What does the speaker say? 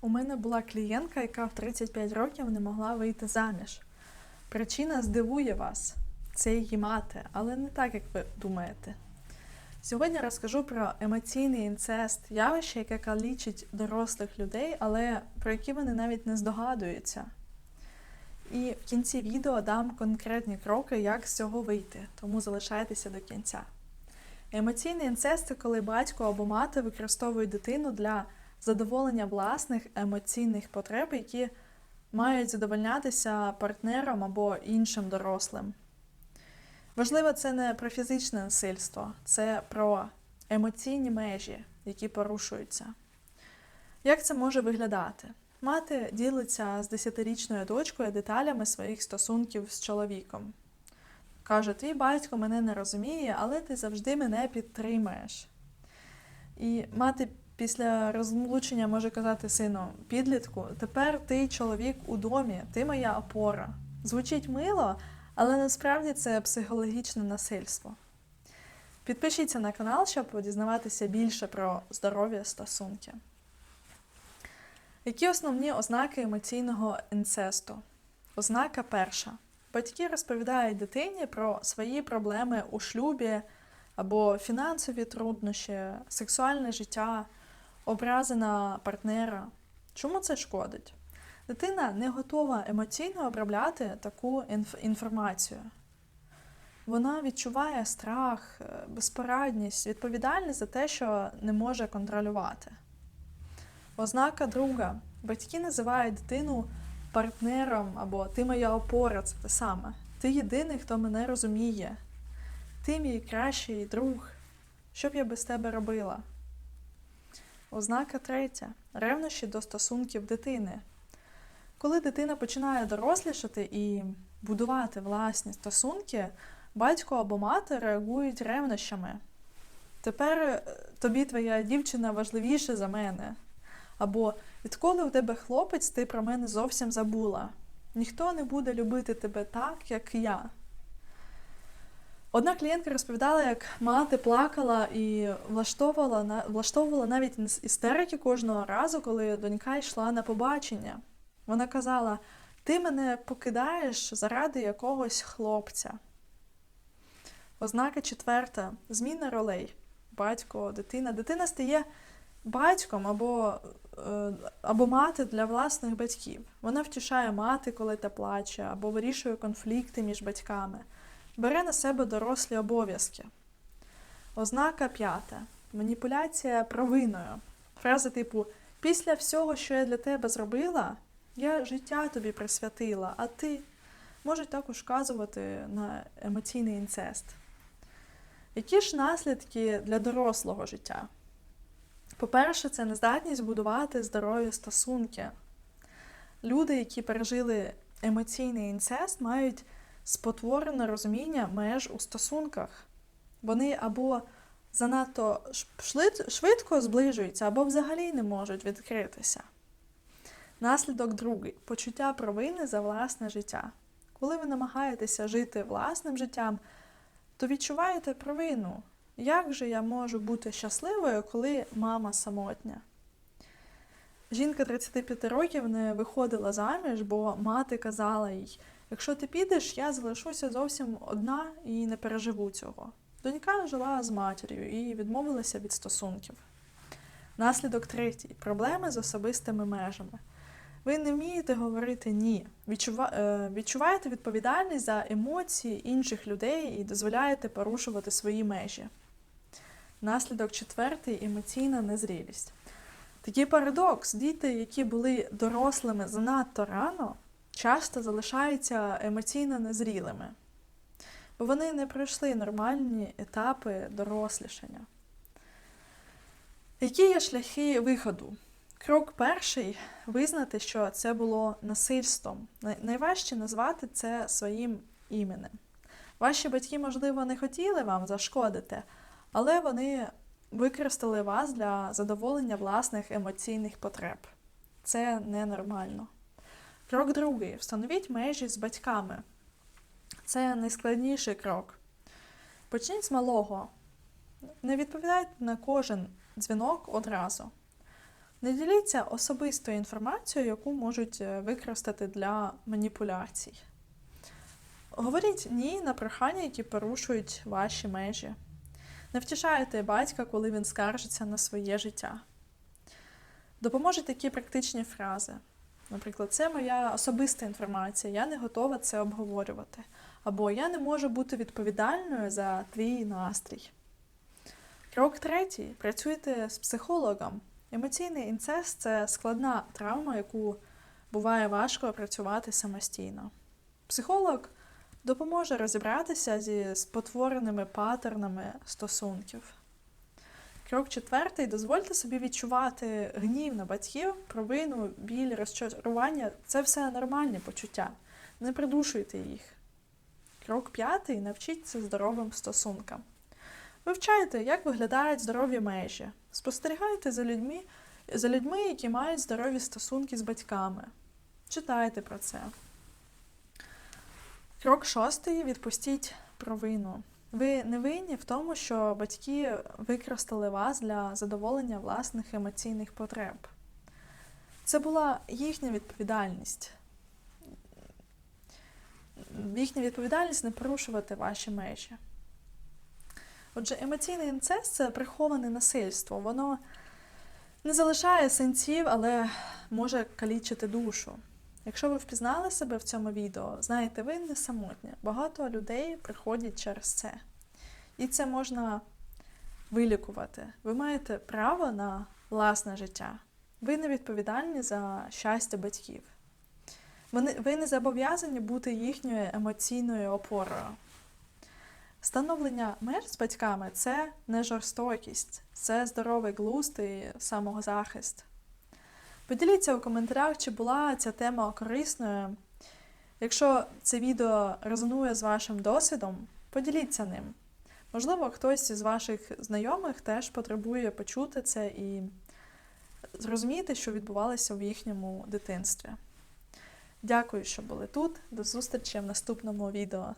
У мене була клієнтка, яка в 35 років не могла вийти заміж. Причина здивує вас це її мати, але не так, як ви думаєте. Сьогодні розкажу про емоційний інцест, явище, яке калічить дорослих людей, але про які вони навіть не здогадуються. І в кінці відео дам конкретні кроки, як з цього вийти, тому залишайтеся до кінця. Емоційний інцест це коли батько або мати використовують дитину для задоволення власних емоційних потреб, які мають задовольнятися партнером або іншим дорослим. Важливо, це не про фізичне насильство, це про емоційні межі, які порушуються. Як це може виглядати? Мати ділиться з 10-річною дочкою деталями своїх стосунків з чоловіком. Каже: твій батько мене не розуміє, але ти завжди мене підтримаєш. І мати після розлучення може казати сину, підлітку, тепер ти чоловік у домі, ти моя опора. Звучить мило, але насправді це психологічне насильство. Підпишіться на канал, щоб дізнаватися більше про здорові стосунки. Які основні ознаки емоційного інцесту? Ознака перша. Батьки розповідають дитині про свої проблеми у шлюбі або фінансові труднощі, сексуальне життя, образи на партнера. Чому це шкодить? Дитина не готова емоційно обробляти таку інф- інформацію. Вона відчуває страх, е, безпорадність, відповідальність за те, що не може контролювати. Ознака друга. Батьки називають дитину партнером або ти моя опора, це те саме. Ти єдиний, хто мене розуміє. Ти мій кращий друг. Що б я без тебе робила? Ознака третя ревнощі до стосунків дитини. Коли дитина починає дорослішати і будувати власні стосунки, батько або мати реагують ревнощами. Тепер е, тобі твоя дівчина важливіша за мене. Або відколи у тебе хлопець, ти про мене зовсім забула. Ніхто не буде любити тебе так, як я. Одна клієнтка розповідала, як мати плакала і влаштовувала, влаштовувала навіть істерики кожного разу, коли донька йшла на побачення. Вона казала: Ти мене покидаєш заради якогось хлопця. Ознака четверта зміна ролей. Батько, дитина. Дитина стає батьком або, е, або мати для власних батьків. Вона втішає мати, коли та плаче, або вирішує конфлікти між батьками, бере на себе дорослі обов'язки. Ознака п'ята маніпуляція провиною. Фраза типу: Після всього, що я для тебе зробила, я життя тобі присвятила, а ти можуть також вказувати на емоційний інцест. Які ж наслідки для дорослого життя? По-перше, це нездатність будувати здорові стосунки. Люди, які пережили емоційний інцест, мають спотворене розуміння меж у стосунках. Вони або занадто швидко зближуються, або взагалі не можуть відкритися. Наслідок другий почуття провини за власне життя. Коли ви намагаєтеся жити власним життям, то відчуваєте провину. Як же я можу бути щасливою, коли мама самотня? Жінка 35 років не виходила заміж, бо мати казала їй: якщо ти підеш, я залишуся зовсім одна і не переживу цього. Донька жила з матір'ю і відмовилася від стосунків. Наслідок третій проблеми з особистими межами. Ви не вмієте говорити ні. Е, Відчуваєте відповідальність за емоції інших людей і дозволяєте порушувати свої межі. Наслідок четвертий емоційна незрілість. Такий парадокс. Діти, які були дорослими занадто рано, часто залишаються емоційно незрілими, бо вони не пройшли нормальні етапи дорослішання. Які є шляхи виходу? Крок перший визнати, що це було насильством. Найважче назвати це своїм іменем. Ваші батьки, можливо, не хотіли вам зашкодити, але вони використали вас для задоволення власних емоційних потреб. Це ненормально. Крок другий встановіть межі з батьками. Це найскладніший крок. Почніть з малого. Не відповідайте на кожен дзвінок одразу. Не діліться особистою інформацією, яку можуть е, використати для маніпуляцій. Говоріть ні на прохання, які порушують ваші межі. Не втішайте батька, коли він скаржиться на своє життя. Допоможуть такі практичні фрази. Наприклад, це моя особиста інформація, я не готова це обговорювати. Або я не можу бути відповідальною за твій настрій. Крок третій. Працюйте з психологом. Емоційний інцест це складна травма, яку буває важко опрацювати самостійно. Психолог допоможе розібратися зі спотвореними паттернами стосунків. Крок четвертий. Дозвольте собі відчувати гнів на батьків, провину, біль, розчарування це все нормальні почуття. Не придушуйте їх. Крок п'ятий. Навчіться здоровим стосункам. Вивчайте, як виглядають здорові межі. Спостерігайте за людьми, за людьми, які мають здорові стосунки з батьками. Читайте про це. Крок шостий. Відпустіть провину. Ви не винні в тому, що батьки використали вас для задоволення власних емоційних потреб. Це була їхня відповідальність. Їхня відповідальність не порушувати ваші межі. Отже, емоційний інцест це приховане насильство. Воно не залишає сенсів, але може калічити душу. Якщо ви впізнали себе в цьому відео, знаєте, ви не самотні. Багато людей приходять через це. І це можна вилікувати. Ви маєте право на власне життя. Ви не відповідальні за щастя батьків. Ви не зобов'язані бути їхньою емоційною опорою. Становлення меж з батьками це не жорстокість, це здоровий глузд і самозахист. Поділіться у коментарях, чи була ця тема корисною. Якщо це відео резонує з вашим досвідом, поділіться ним. Можливо, хтось із ваших знайомих теж потребує почути це і зрозуміти, що відбувалося в їхньому дитинстві. Дякую, що були тут. До зустрічі в наступному відео.